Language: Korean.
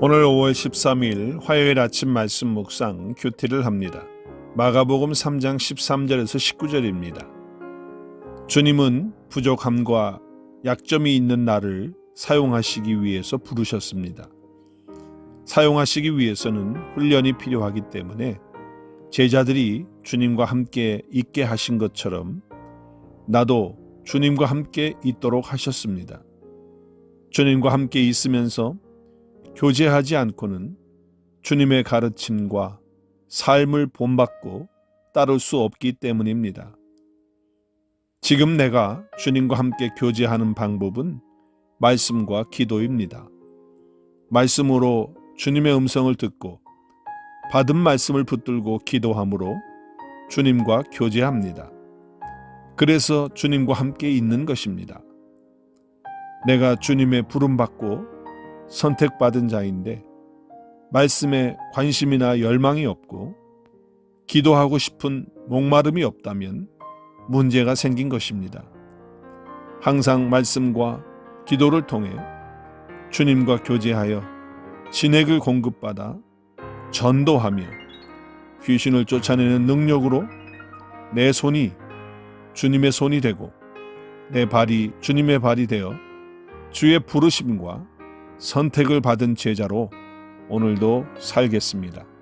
오늘 5월 13일 화요일 아침 말씀 묵상 큐티를 합니다. 마가복음 3장 13절에서 19절입니다. 주님은 부족함과 약점이 있는 나를 사용하시기 위해서 부르셨습니다. 사용하시기 위해서는 훈련이 필요하기 때문에 제자들이 주님과 함께 있게 하신 것처럼 나도 주님과 함께 있도록 하셨습니다. 주님과 함께 있으면서 교제하지 않고는 주님의 가르침과 삶을 본받고 따를 수 없기 때문입니다. 지금 내가 주님과 함께 교제하는 방법은 말씀과 기도입니다. 말씀으로 주님의 음성을 듣고 받은 말씀을 붙들고 기도함으로 주님과 교제합니다. 그래서 주님과 함께 있는 것입니다. 내가 주님의 부름받고 선택받은 자인데 말씀에 관심이나 열망이 없고 기도하고 싶은 목마름이 없다면 문제가 생긴 것입니다. 항상 말씀과 기도를 통해 주님과 교제하여 진액을 공급받아 전도하며 귀신을 쫓아내는 능력으로 내 손이 주님의 손이 되고 내 발이 주님의 발이 되어 주의 부르심과 선택을 받은 제자로 오늘도 살겠습니다.